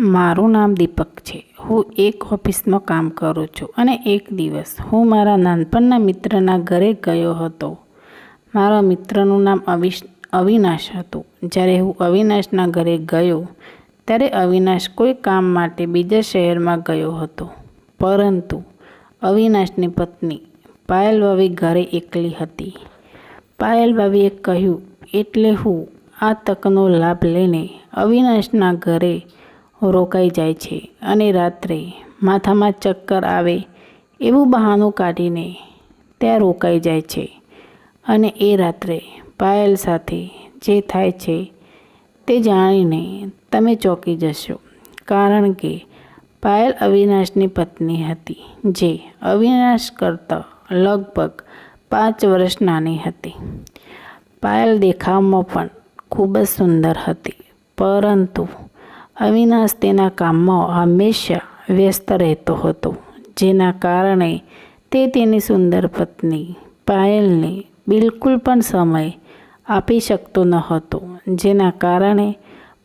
મારું નામ દીપક છે. હું એક ઓફિસમાં કામ કરું છું અને એક દિવસ હું મારા નાનપણના મિત્રના ઘરે ગયો હતો. મારા મિત્રનું નામ અવિશ, અવિનાશ હતું. જ્યારે હું અવિનાશના ઘરે ગયો, ત્યારે અવિનાશ કોઈ કામ માટે બીજા શહેરમાં ગયો હતો. પરંતુ અવિનાશની પત્ની પાયલ ભાભી ઘરે એકલી હતી. પાયલ ભાભીએ કહ્યું, એટલે હું આ તકનો લાભ લઈને અવિનાશના ઘરે રોકાઈ જાય છે અને રાત્રે માથામાં ચક્કર આવે એવું બહાનું કાઢીને ત્યાં રોકાઈ જાય છે. અને એ રાત્રે પાયલ સાથે જે થાય છે તે જાણીને તમે ચોંકી જશો. કારણ કે પાયલ અવિનાશની પત્ની હતી, જે અવિનાશ કરતાં લગભગ પાંચ વર્ષ નાની હતી. પાયલ દેખાવમાં પણ ખૂબ જ સુંદર હતી, પરંતુ અવિનાશ તેના કામમાં હંમેશા વ્યસ્ત રહેતો હતો, જેના કારણે તે તેની સુંદર પત્ની પાયલને બિલકુલ પણ સમય આપી શકતો ન હતો, જેના કારણે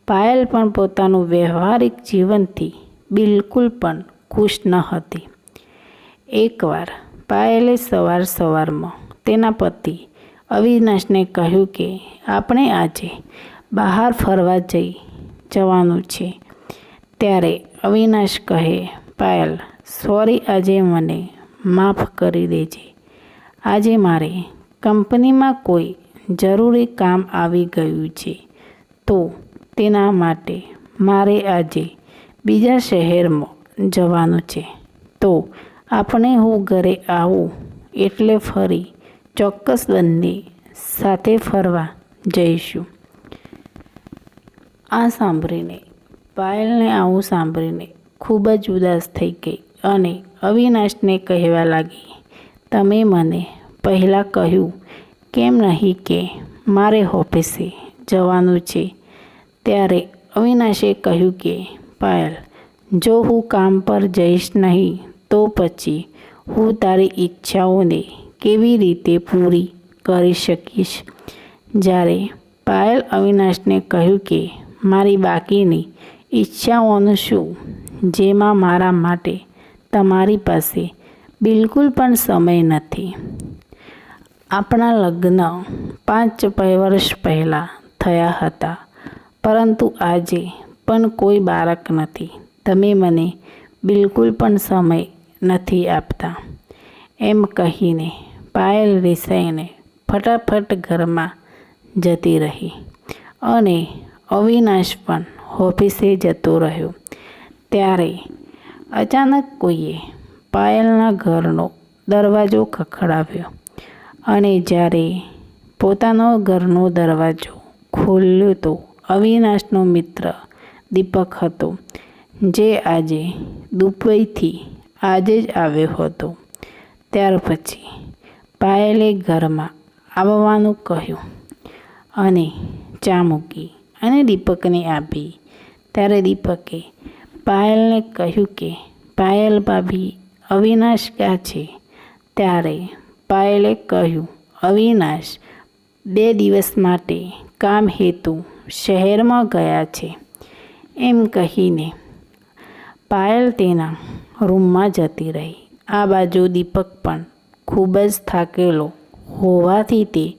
પાયલ પણ પોતાનું વ્યવહારિક જીવનથી બિલકુલ પણ ખુશ ન હતી. એકવાર પાયલે સવાર સવારમાં તેના પતિ અવિનાશને કહ્યું કે, આપણે આજે બહાર ફરવા જઈ જવાનું છે. ત્યારે અવિનાશ કહે, પાયલ, સોરી આજે મને માફ કરી દેજે. આજે મારે કંપનીમાં કોઈ જરૂરી કામ આવી ગયું છે. તો તેના માટે મારે આજે બીજા શહેરમાં જવાનું છે. તો આપણે હું ઘરે આવું એટલે ફરી ચોક્કસ બંને સાથે ફરવા જઈશું. આ સાંભળીને, પાયલને આવું સાંભળીને ખૂબ જ ઉદાસ થઈ ગઈ અને અવિનાશને કહેવા લાગી, તમે મને પહેલાં કહ્યું કેમ નહીં કે મારે ઓફિસે જવાનું છે? ત્યારે અવિનાશે કહ્યું કે, પાયલ, જો હું કામ પર જઈશ નહીં, તો પછી હું તારી ઈચ્છાઓને કેવી રીતે પૂરી કરી શકીશ? જ્યારે પાયલ અવિનાશને કહ્યું કે મારી બાકીની ઈચ્છાઓનું શું? જેમાં મારા માટે તમારી પાસે બિલકુલ પણ સમય નથી. આપણા લગ્ન પાંચ વર્ષ પહેલાં થયા હતા, પરંતુ આજે પણ કોઈ બાળક નથી. તમે મને બિલકુલ પણ સમય નથી આપતા. એમ કહીને પાયલ રિસાઈને ફટાફટ ઘરમાં જતી રહી અને અવિનાશ પણ ઓફિસે જતો રહ્યો. ત્યારે અચાનક કોઈએ પાયલના ઘરનો દરવાજો ખખડાવ્યો અને જ્યારે પોતાનો ઘરનો દરવાજો ખોલ્યો તો અવિનાશનો મિત્ર દીપક હતો, જે આજે દુબઈથી આજે જ આવ્યો હતો. ત્યાર પછી પાયલે ઘરમાં આવવાનું કહ્યું અને ચા મૂકી અને દીપકને આપી. ત્યારે દીપકે પાયલને કહ્યું કે, પાયલ ભાભી, અવિનાશ ક્યાં છે? ત્યારે પાયલે કહ્યું, અવિનાશ, બે દિવસ માટે કામ હેતુ શહેરમાં ગયા છે. એમ કહીને પાયલ તેના રૂમમાં જતી રહી. આ બાજુ દીપક પણ ખૂબ જ થાકેલો હોવાથી તે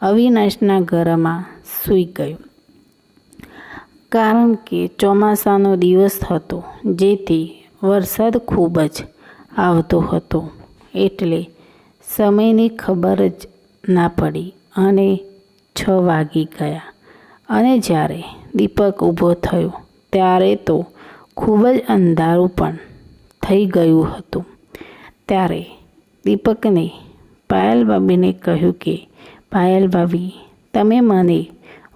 અવિનાશના ઘરમાં સૂઈ ગયો. કારણ કે ચોમાસાનો દિવસ હતો, જેથી વરસાદ ખૂબ જ આવતો હતો. એટલે સમયની ખબર જ ના પડી અને છ વાગી ગયા. અને જ્યારે દીપક ઊભો થયો, ત્યારે તો ખૂબ જ અંધારું પણ થઈ ગયું હતું. ત્યારે દીપકને પાયલ ભાભીને કહ્યું કે પાયલ ભાભી તમે મને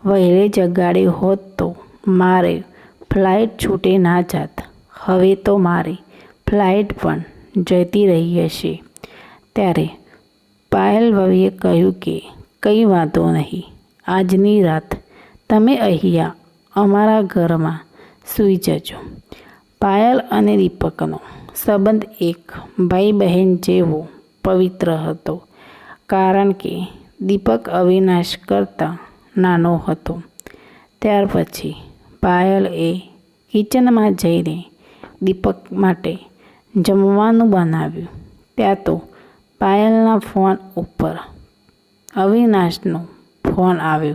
વહેલે જગાડે હોત તો મારે ફ્લાઇટ છૂટે ના જાત. હવે તો મારી ફ્લાઇટ પણ જતી રહી હશે. ત્યારે પાયલ વવીએ કહ્યું કે, કંઈ વાંધો નહીં. આજની રાત તમે અહીંયા અમારા ઘરમાં સૂઈ જજો. પાયલ અને દીપકનો સંબંધ એક ભાઈ બહેન જેવો પવિત્ર હતો, કારણ કે દીપક અવિનાશ કરતાં નાનો હતો. ત્યાર પછી પાયલ એ કિચનમાં જઈને દીપક માટે જમવાનું બનાવ્યું. ત્યાં તો પાયલના ફોન ઉપર અવિનાશનો ફોન આવ્યો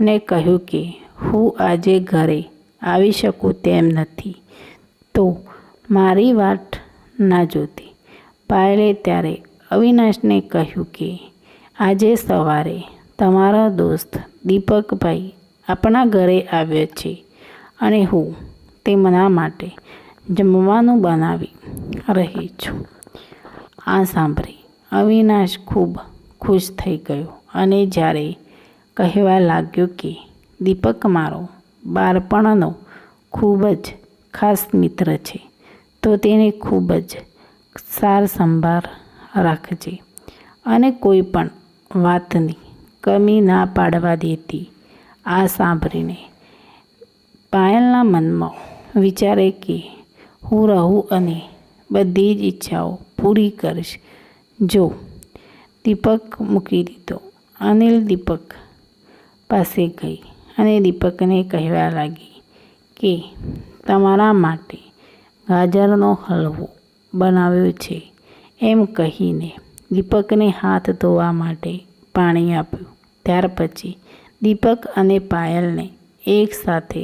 અને કહ્યું કે, હું આજે ઘરે આવી શકું તેમ નથી. તો મારી વાટ ના જોતી. પાયલે ત્યારે અવિનાશને કહ્યું કે, આજે સવારે તમારા દોસ્ત દીપકભાઈ આપણા ઘરે આવ્યો છે. અને હું તેમના માટે જમવાનું બનાવી રહી છું. આ સાંભળી અવિનાશ ખૂબ ખુશ થઈ ગયો અને જ્યારે કહેવા લાગ્યો કે, દીપક મારો બાળપણનો ખૂબ જ ખાસ મિત્ર છે, તો તેને ખૂબ જ સાર સંભાળ રાખજે અને કોઈ પણ વાતની કમી ના પાડવા દેતી. આ સાંભળીને પાયલના મનમાં વિચારે કે હું રહું અને બધી જ ઈચ્છાઓ પૂરી કરીશ. જો દીપક મૂકી દીધો, અનિલ દીપક પાસે ગઈ અને દીપકને કહેવા લાગી કે તમારા માટે ગાજરનો હલવો બનાવ્યો છે. એમ કહીને દીપકને હાથ ધોવા માટે પાણી આપ્યું. ત્યાર પછી દીપક અને પાયલને એકસાથે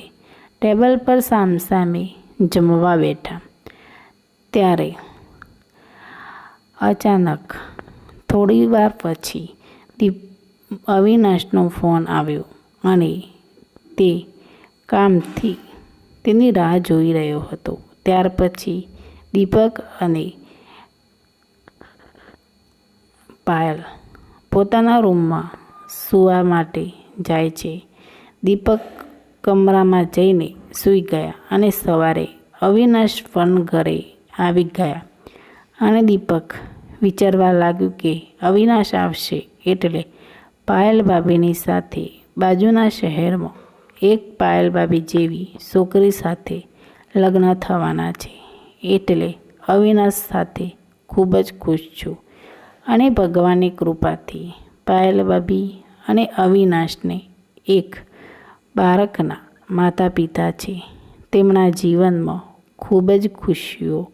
ટેબલ પર સામસામે જમવા બેઠા. ત્યારે અચાનક થોડી વાર પછી દીપ અવિનાશનો ફોન આવ્યો અને તે કામથી તેની રાહ જોઈ રહ્યો હતો. ત્યાર પછી દીપક અને પાયલ પોતાના રૂમમાં સૂવા માટે જાય છે. દીપક કમરામાં જઈને સૂઈ ગયા અને સવારે અવિનાશ પણ ઘરે આવી ગયા. અને દીપક વિચારવા લાગ્યું કે અવિનાશ આવશે એટલે પાયલ ભાભીની સાથે બાજુના શહેરમાં એક પાયલ ભાભી જેવી છોકરી સાથે લગ્ન થવાના છે એટલે અવિનાશ સાથે ખૂબ જ ખુશ છું અને ભગવાનની કૃપાથી પાયલ ભાભી અને અવિનાશને એક બાળકના માતા પિતા છે. તેમના જીવનમાં ખૂબ જ ખુશીઓ